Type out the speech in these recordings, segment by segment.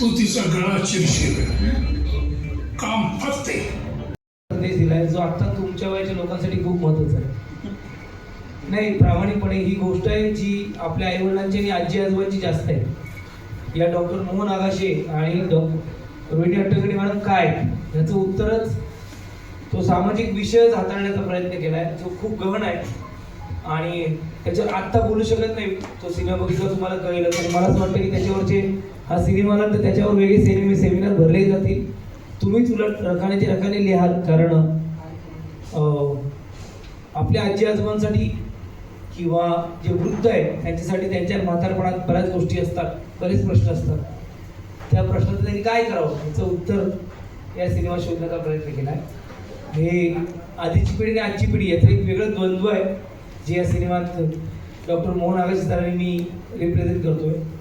तू तिचा गळा चिरशील. काम फत्ते संदेश दिलाय जो आता तुमच्या वयाच्या लोकांसाठी खूप महत्त्वाचा आहे. नाही प्रामाणिकपणे ही गोष्ट आहे जी आपल्या आईवडिलांची आणि आजी आजोबांची जास्त आहे. या डॉक्टर मोहन आगाशे आणि डॉक्टर रोहिणी अट्टगडी मॅडम काय? याचं उत्तरच तो सामाजिक विषयच हाताळण्याचा प्रयत्न केला आहे जो खूप गहन आहे. आणि त्याच्यावर आत्ता बोलू शकत नाही. तो सिनेमा बघितला तुम्हाला कळेल पण मला असं वाटतं की त्याच्यावरचे हा सिनेमा आला तर त्याच्यावर वेगळे सिनेमे सेमिनार भरले जातील. तुम्हीच उलट रखाण्याचे रखाने लिहाल कारण आपल्या आजी आजोबांसाठी किंवा जे वृद्ध आहेत त्यांच्यासाठी त्यांच्या म्हातारपणात बऱ्याच गोष्टी असतात बरेच प्रश्न असतात. त्या प्रश्नाचं त्यांनी काय करावं? याचं उत्तर या सिनेमा शोधण्याचा प्रयत्न केला आहे हे आधीची पिढी आणि आजची पिढी याचं एक वेगळं द्वंद्व आहे जे या सिनेमात डॉक्टर मोहन आगाशे मी रिप्रेझेंट करतोय. आहे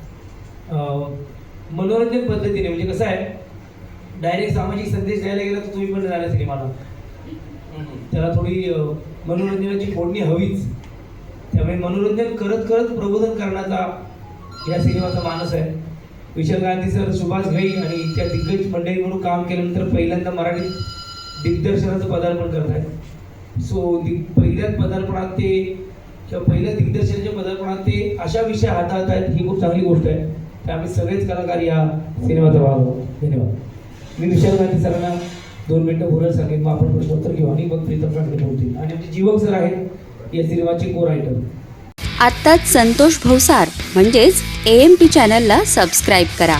मनोरंजन पद्धतीने म्हणजे कसं आहे डायरेक्ट सामाजिक संदेश द्यायला गेला तर तुम्ही पण जाणार सिनेमाला. त्याला थोडी मनोरंजनाची फोडणी हवीच. त्यामुळे मनोरंजन करत करत प्रबोधन करण्याचा या सिनेमाचा मानस आहे. विशाल गांधी सर सुभाष घई आणि त्या दिग्गज मंडळी म्हणून काम केल्यानंतर पहिल्यांदा मराठीत दिग्दर्शनाचं पदार्पण करत आहेत. सो दि पहिल्याच पदार्पणात ते किंवा पहिल्या दिग्दर्शनाच्या पदार्पणात ते अशा विषय हाताळत आहेत ही खूप चांगली गोष्ट आहे. तर आम्ही सगळेच कलाकार या सिनेमाचा भाग आहोत धन्यवाद. मी विशाल गांधी सरांना दोन मिनटं बोलायला सांगेन. मग आपण प्रश्नोत्तर घेऊ आणि मग प्रीतम काकडे बोलतील. आणि आमचे जीवक सर आहेत या सिनेमाचे को रायटर आत्ताच संतोष भवसार म्हणजेच ए एम पी चॅनलला सबस्क्राईब करा.